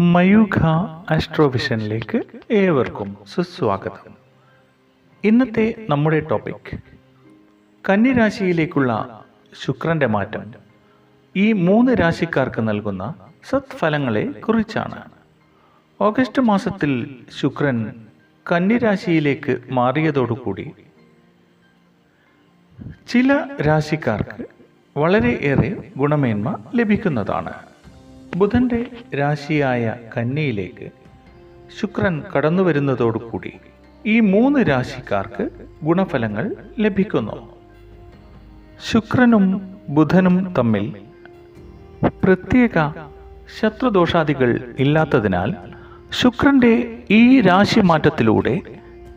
മയൂഖ ആസ്ട്രോവിഷനിലേക്ക് ഏവർക്കും സുസ്വാഗതം. ഇന്നത്തെ നമ്മുടെ ടോപ്പിക് കന്നിരാശിയിലേക്കുള്ള ശുക്രന്റെ മാറ്റം. ഈ മൂന്ന് രാശിക്കാർക്ക് നൽകുന്ന സത്ഫലങ്ങളെ കുറിച്ചാണ്. ഓഗസ്റ്റ് മാസത്തിൽ ശുക്രൻ കന്നിരാശിയിലേക്ക് മാറിയതോടുകൂടി ചില രാശിക്കാർക്ക് വളരെയേറെ ഗുണമേന്മ ലഭിക്കുന്നതാണ്. ബുധന്റെ രാശിയായ കന്നിയിലേക്ക് ശുക്രൻ കടന്നു വരുന്നതോടുകൂടി ഈ മൂന്ന് രാശിക്കാർക്ക് ഗുണഫലങ്ങൾ ലഭിക്കുന്നു. ശുക്രനും ബുധനും തമ്മിൽ പ്രത്യേക ശത്രുദോഷാദികൾ ഇല്ലാത്തതിനാൽ ശുക്രന്റെ ഈ രാശി മാറ്റത്തിലൂടെ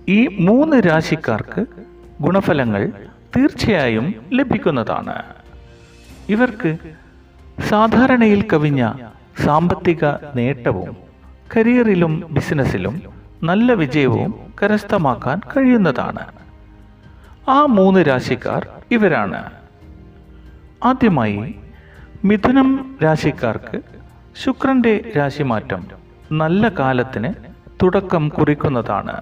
ഈ മൂന്ന് രാശിക്കാർക്ക് ഗുണഫലങ്ങൾ തീർച്ചയായും ലഭിക്കുന്നതാണ്. ഇവർക്ക് സാധാരണയിൽ കവിഞ്ഞ സാമ്പത്തിക നേട്ടവും കരിയറിലും ബിസിനസ്സിലും നല്ല വിജയവും കരസ്ഥമാക്കാൻ കഴിയുന്നതാണ്. ആ മൂന്ന് രാശിക്കാർ ഇവരാണ്. ആദ്യമായി മിഥുനം രാശിക്കാർക്ക് ശുക്രന്റെ രാശിമാറ്റം നല്ല കാലത്തിന് തുടക്കം കുറിക്കുന്നതാണ്.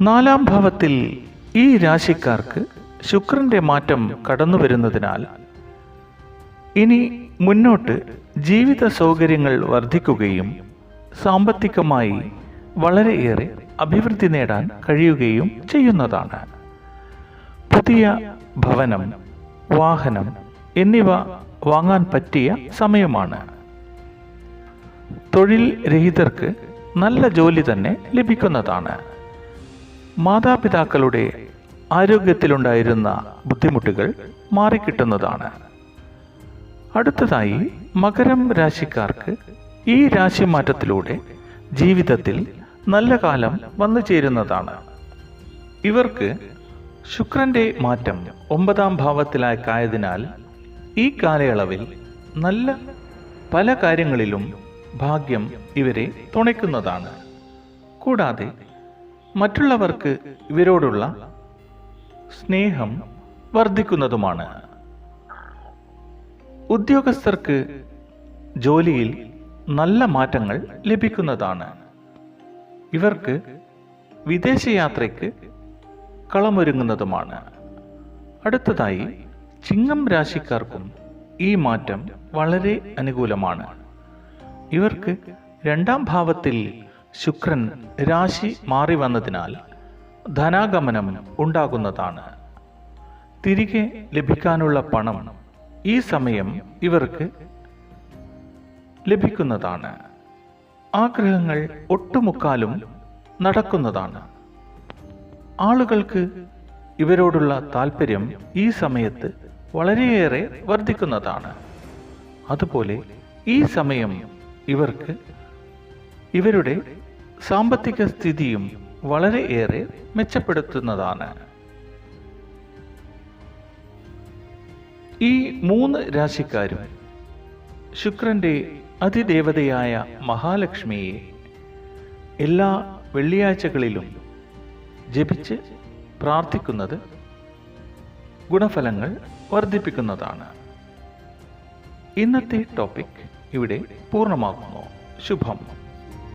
നാലാം ഭാവത്തിൽ ഈ രാശിക്കാർക്ക് ശുക്രന്റെ മാറ്റം കടന്നു വരുന്നതിനാൽ ഇനി മുന്നോട്ട് ജീവിത സൗകര്യങ്ങൾ വർദ്ധിക്കുകയും സാമ്പത്തികമായി വളരെയേറെ അഭിവൃദ്ധി നേടാൻ കഴിയുകയും ചെയ്യുന്നതാണ്. പുതിയ ഭവനം വാഹനം എന്നിവ വാങ്ങാൻ പറ്റിയ സമയമാണ്. തൊഴിൽ രഹിതർക്ക് നല്ല ജോലി തന്നെ ലഭിക്കുന്നതാണ്. മാതാപിതാക്കളുടെ ആരോഗ്യത്തിലുണ്ടായിരുന്ന ബുദ്ധിമുട്ടുകൾ മാറിക്കിട്ടുന്നതാണ്. അടുത്തതായി മകരം രാശിക്കാർക്ക് ഈ രാശി മാറ്റത്തിലൂടെ ജീവിതത്തിൽ നല്ല കാലം വന്നു ചേരുന്നതാണ്. ഇവർക്ക് ശുക്രന്റെ മാറ്റം ഒമ്പതാം ഭാവത്തിലായതിനാൽ ഈ കാലയളവിൽ നല്ല പല കാര്യങ്ങളിലും ഭാഗ്യം ഇവരെ തുണയ്ക്കുന്നതാണ്. കൂടാതെ മറ്റുള്ളവർക്ക് ഇവരോടുള്ള സ്നേഹം വർദ്ധിക്കുന്നതുമാണ്. ഉദ്യോഗസ്ഥർക്ക് ജോലിയിൽ നല്ല മാറ്റങ്ങൾ ലഭിക്കുന്നതാണ്. ഇവർക്ക് വിദേശയാത്രയ്ക്ക് കളമൊരുങ്ങുന്നതുമാണ്. അടുത്തതായി ചിങ്ങം രാശിക്കാർക്കും ഈ മാറ്റം വളരെ അനുകൂലമാണ്. ഇവർക്ക് രണ്ടാം ഭാവത്തിൽ ശുക്രൻ രാശി മാറി വന്നതിനാൽ ധനാഗമനം ഉണ്ടാകുന്നതാണ്. തിരികെ ലഭിക്കാനുള്ള പണം ഈ സമയം ഇവർക്ക് ലഭിക്കുന്നതാണ്. ആഗ്രഹങ്ങൾ ഒട്ടുമുക്കാലും നടക്കുന്നതാണ്. ആളുകൾക്ക് ഇവരോടുള്ള താല്പര്യം ഈ സമയത്ത് വളരെയേറെ വർദ്ധിക്കുന്നതാണ്. അതുപോലെ ഈ സമയം ഇവർക്ക് ഇവരുടെ സാമ്പത്തിക സ്ഥിതിയും വളരെയേറെ മെച്ചപ്പെടുത്തുന്നതാണ്. ഈ മൂന്ന് രാശിക്കാരും ശുക്രന്റെ അതിദേവതയായ മഹാലക്ഷ്മിയെ എല്ലാ വെള്ളിയാഴ്ചകളിലും ജപിച്ച് പ്രാർത്ഥിക്കുന്നത് ഗുണഫലങ്ങൾ വർദ്ധിപ്പിക്കുന്നതാണ്. ഇന്നത്തെ ടോപ്പിക് ഇവിടെ പൂർണമാകുന്നു. ശുഭം.